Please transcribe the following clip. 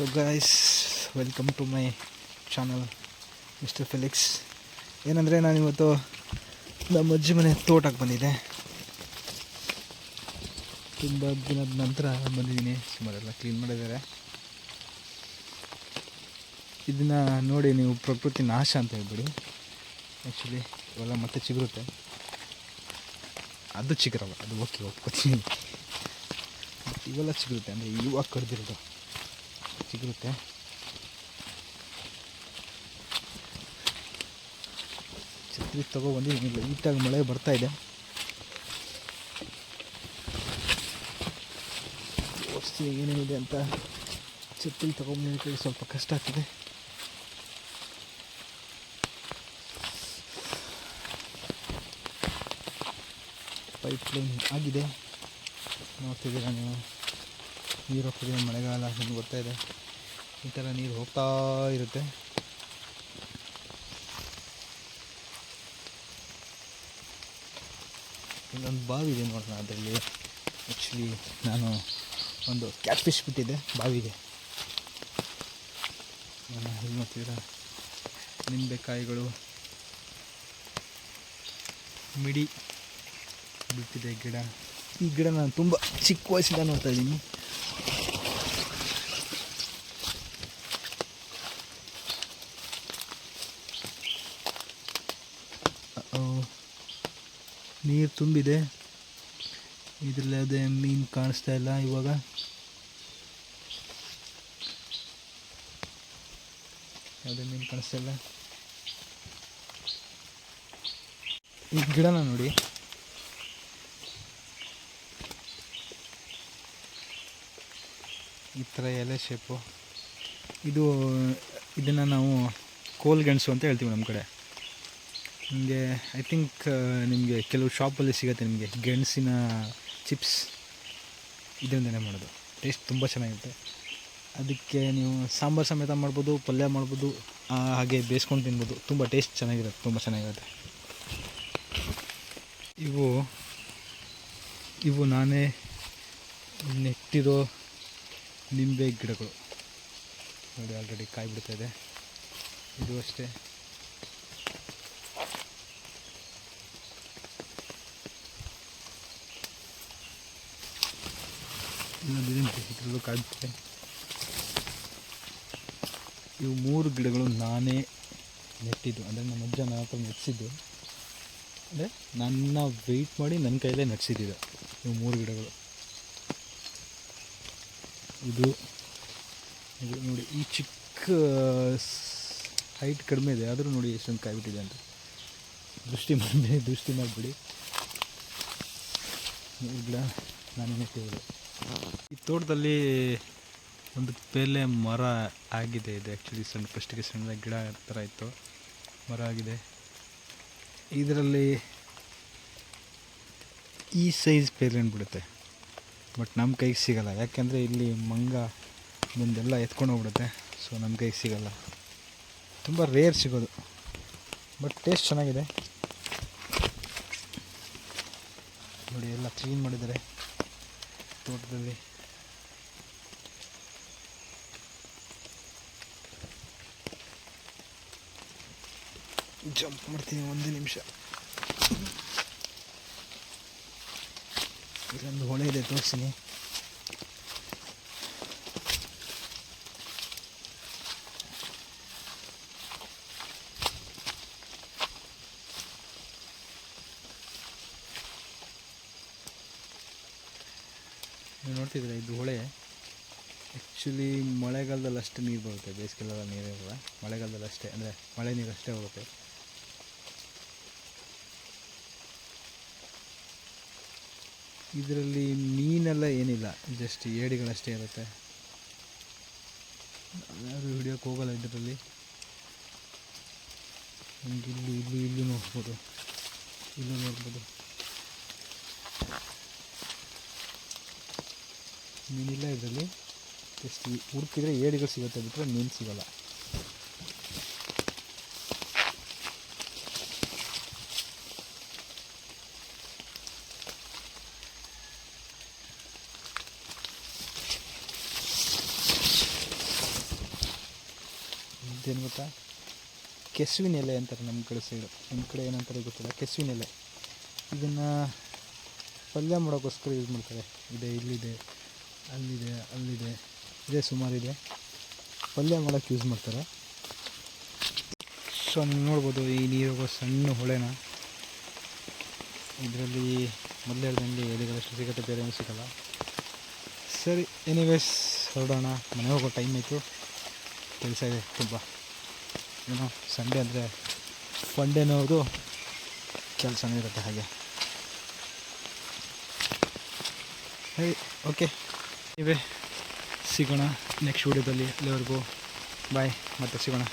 So guys welcome to my channel mister Felix ಏನಂದರೆ ನಾನಿವತ್ತು ನಮ್ಮ ಅಜ್ಜಿ ಮನೆ ತೋಟಕ್ಕೆ ಬಂದಿದ್ದೆ. ತುಂಬ ದಿನದ ನಂತರ ಬಂದಿದ್ದೀನಿ ಸುಮಾರೆಲ್ಲ ಕ್ಲೀನ್ ಮಾಡಿದ್ದಾರೆ. ಇದನ್ನು ನೋಡಿ ನೀವು ಪ್ರಕೃತಿ ನಾಶ ಅಂತ ಹೇಳ್ಬಿಡಿ. ಆ್ಯಕ್ಚುಲಿ ಇವೆಲ್ಲ ಮತ್ತೆ ಚಿಗುರುತ್ತೆ. ಅದು ಚಿಗುರಲ್ಲ ಅದು ಓಕೆ ಒಪ್ಕೋತೀನಿ. ಇವೆಲ್ಲ ಚಿಗುರುತ್ತೆ, ಅಂದರೆ ಇವಾಗ ಕಡ್ದಿರೋದು. ಚಿಗುರುತ್ತೆ ಛತ್ರಿ ತೊಗೊಬಂದಿದ್ದೀನಿ ಲೈಟಾಗಿ ಮಳೆ ಬರ್ತಾ ಇದೆ. ತೋರಿಸ್ತೀನಿ ಏನೇನಿದೆ ಅಂತ ಛತ್ರಿ ತೊಗೊಂಬಂದಿದ್ದಕ್ಕೆ ಸ್ವಲ್ಪ ಕಷ್ಟ ಆಗ್ತದೆ. ಪೈಪ್ ಲೈನ್ ಆಗಿದೆ. ನೋಡ್ತಿದ್ದೀರಾ ನೀವು? ನೀರು ಹೋಗ್ತಿದೆ ಮಳೆಗಾಲ ನಿಮ್ಗೆ ಗೊತ್ತಾ ಇದೆ? ಈ ಥರ ನೀರು ಹೋಗ್ತಾ ಇರುತ್ತೆ. ಇಲ್ಲೊಂದು ಬಾವಿ ಇದೆ ನೋಡೋಣ ಅದರಲ್ಲಿ. ಆ್ಯಕ್ಚುಲಿ ನಾನು ಒಂದು ಕ್ಯಾಟ್ ಫಿಶ್ ಬಿಟ್ಟಿದ್ದೆ, ಬಾವಿಗೆ. ಇಲ್ಲಿ ನೋಡ್ತೀರ ನಿಂಬೆಕಾಯಿಗಳು ಮಿಡಿ ಬಿಟ್ಟಿದೆ ಗಿಡ. ಈ ಗಿಡ ನಾನು ತುಂಬ ಚಿಕ್ಕ ವಯಸ್ಸಿಂದ ನೋಡ್ತಾ ಇದ್ದೀನಿ. ನೀರು ತುಂಬಿದೆ. ಇದರಲ್ಲಿ ಅದೇ ಮೀನು ಕಾಣಿಸ್ತಾ ಇಲ್ಲ ಇವಾಗ. ಯಾವುದೇ ಮೀನು ಕಾಣಿಸ್ತಾ ಇಲ್ಲ. ಈ ಗಿಡನ ನೋಡಿ. ಈ ಥರ ಎಲೆ ಶೇಪು ಇದು, ಇದನ್ನು ನಾವು ಕೋಲ್ ಗೆಣಸು ಅಂತ ಹೇಳ್ತೀವಿ ನಮ್ಮ ಕಡೆ. ನಿಮಗೆ ಐ ಥಿಂಕ್ ನಿಮಗೆ ಕೆಲವು ಶಾಪಲ್ಲಿ ಸಿಗುತ್ತೆ ನಿಮಗೆ. ಗೆಣಸಿನ ಚಿಪ್ಸ್ ಇದರಿಂದನೇ ಮಾಡೋದು. ಟೇಸ್ಟ್ ತುಂಬ ಚೆನ್ನಾಗಿರುತ್ತೆ. ಅದಕ್ಕೆ ನೀವು ಸಾಂಬಾರು ಸಮೇತ ಮಾಡ್ಬೋದು, ಪಲ್ಯ ಮಾಡ್ಬೋದು ಹಾಗೆ ಬೇಯಿಸ್ಕೊಂಡು ತಿನ್ಬೋದು. ತುಂಬ ಟೇಸ್ಟ್ ಚೆನ್ನಾಗಿರುತ್ತೆ, ತುಂಬ ಚೆನ್ನಾಗಿರುತ್ತೆ. ಇವು ಇವು ನಾನೇ ನೆಟ್ಟಿರೋ ನಿಂಬೆ ಗಿಡಗಳು. ನೋಡಿ ಆಲ್ರೆಡಿ ಕಾಯಿ ಬಿಡ್ತಾ ಇದೆ. ಇದು ಅಷ್ಟೇ. ಇನ್ನೊಂದು ಇದ್ರಲ್ಲೂ ಕಾಯಿ ಬಿಟ್ಟಿದೆ ಇವು ಮೂರು ಗಿಡಗಳು ನಾನೇ ನೆಟ್ಟಿದ್ದು. ಅಂದರೆ ನಮ್ಮ ಅಜ್ಜ ನನ್ನ ಹತ್ರ ನೆಟ್ಸಿದ್ದು. ಅಂದರೆ ನನ್ನ ವೆಯ್ಟ್ ಮಾಡಿ ನನ್ನ ಕೈಯಲ್ಲೇ ನಟಿಸಿದ್ದಿದೆ ಇವು ಮೂರು ಗಿಡಗಳು. ಇದು ಇದು ನೋಡಿ, ಈ ಚಿಕ್ಕ ಹೈಟ್ ಕಡಿಮೆ ಇದೆ. ಆದರೂ ನೋಡಿ ಎಷ್ಟೊಂದು ಕಾಯಿ ಬಿಟ್ಟಿದೆ ಅಂತ. ದೃಷ್ಟಿ ಮಾಡಿ, ದೃಷ್ಟಿ ಮಾಡಿಬಿಡಿ. ಮೂರು ಗಿಡ ನಾನು ನೆಟ್ಟಿರೋದು. ಈ ತೋಟದಲ್ಲಿ ಒಂದು ಪೇಲೆ ಮರ ಆಗಿದೆ. ಇದು ಆ್ಯಕ್ಚುಲಿ ಸಣ್ಣ ಫಸ್ಟಿಗೆ ಸಣ್ಣ ಗಿಡ ಥರ ಇತ್ತು. ಮರ ಆಗಿದೆ. ಇದರಲ್ಲಿ ಈ ಸೈಜ್ ಪೇಲೆ ಅಂದ್ಬಿಡುತ್ತೆ ಬಿಡುತ್ತೆ ಬಟ್ ನಮ್ಮ ಕೈಗೆ ಸಿಗಲ್ಲ. ಯಾಕೆಂದರೆ ಇಲ್ಲಿ ಮಂಗ ಮುಂದೆಲ್ಲ ಎತ್ಕೊಂಡು ಹೋಗ್ಬಿಡುತ್ತೆ. ಸೊ ನಮ್ಮ ಕೈಗೆ ಸಿಗಲ್ಲ. ತುಂಬ ರೇರ್ ಸಿಗೋದು. ಬಟ್ ಟೇಸ್ಟ್ ಚೆನ್ನಾಗಿದೆ. ನೋಡಿ, ಎಲ್ಲ ಕ್ಲೀನ್ ಮಾಡಿದ್ದಾರೆ. ತೋಟದಲ್ಲಿ. ಜಂಪ್ ಮಾಡ್ತೀನಿ ಒಂದು ನಿಮಿಷ. ಇಲ್ಲೊಂದು ಹೊಳೆ ಇದೆ, ತೋರಿಸ್ತೀನಿ. ನೀವು ನೋಡ್ತಿದ್ರೆ ಇದು ಹೊಳೆ. ಆ್ಯಕ್ಚುಲಿ ಮಳೆಗಾಲದಲ್ಲಿ ಅಷ್ಟು ನೀರು ಬರುತ್ತೆ ಬೇಸಿಗೆಲ್ಲ ನೀರಿರಲ್ಲ ಮಳೆಗಾಲದಲ್ಲಿ ಅಷ್ಟೇ ಅಂದರೆ ಮಳೆ ನೀರು ಅಷ್ಟೇ ಹೋಗುತ್ತೆ. ಇದರಲ್ಲಿ ಮೀನೆಲ್ಲ ಏನಿಲ್ಲ ಜಸ್ಟ್ ಏಡಿಗಳಷ್ಟೇ ಇರುತ್ತೆ. ಯಾರು ಹಿಡಿಯೋಕ್ಕೆ ಹೋಗಲ್ಲ ಇದರಲ್ಲಿ. ಹಿಂಗೆ ಇಲ್ಲಿ ಇಲ್ಲಿ ಇಲ್ಲಿ ನೋಡ್ಬೋದು. ಇಲ್ಲೂ ನೋಡ್ಬೋದು. ಮೀನಿಲ್ಲ ಇದರಲ್ಲಿ. ಜಸ್ಟ್ ಹುಡುಕಿದ್ರೆ ಏಡಿಗಳು ಸಿಗುತ್ತೆ ಬಿಟ್ಟರೆ ಮೀನು ಸಿಗಲ್ಲ. ಇದೇನು ಗೊತ್ತಾ? ಕೆಸುವಿನ ಎಲೆ ಅಂತಾರೆ ನಮ್ಮ ಕಡೆ ಸೈಡು ನಮ್ಮ ಕಡೆ ಏನಂತಾರೆ ಗೊತ್ತಿಲ್ಲ? ಕೆಸುವಿನ ಎಲೆ. ಇದನ್ನು ಪಲ್ಯ ಮಾಡೋಕ್ಕೋಸ್ಕರ ಯೂಸ್ ಮಾಡ್ತಾರೆ. ಇದೆ, ಇಲ್ಲಿದೆ, ಅಲ್ಲಿದೆ ಅಲ್ಲಿದೆ. ಇದೆ ಸುಮಾರಿದೆ ಪಲ್ಯ ಮಾಡೋಕ್ಕೆ ಯೂಸ್ ಮಾಡ್ತಾರೆ. ಸೊ ನೀವು ನೋಡ್ಬೋದು ಈ ನೀರು ಸಣ್ಣ ಹೊಳೆನ. ಇದರಲ್ಲಿ ಮೊದಲು ಹೇಳ್ದಂಗೆ ಎಲೆಗಳಷ್ಟು ಸಿಗುತ್ತೆ, ಬೇರೆ ಏನೂ ಸಿಗಲ್ಲ. ಸರಿ ಎನಿವೇಸ್ ಹೊರಡೋಣ. ಮನೆ ಹೋಗೋ ಟೈಮ್ ಆಯಿತು. ಕೆಲಸ ಇದೆ. ತುಂಬ. ಏನೋ ಸಂಡೇ ಅಂದರೆ ಫಂಡೇನವ್ರದು ಕೆಲಸ ಕೆಲಸನೂ ಇರುತ್ತೆ ಹಾಗೆ. ಹೇ ಓಕೆ ಇವೇ ಸಿಗೋಣ ನೆಕ್ಸ್ಟ್ ವೀಡಿಯೋದಲ್ಲಿ ಅಲ್ಲಿವರೆಗೂ ಬಾಯ್ ಮತ್ತೆ ಸಿಗೋಣ.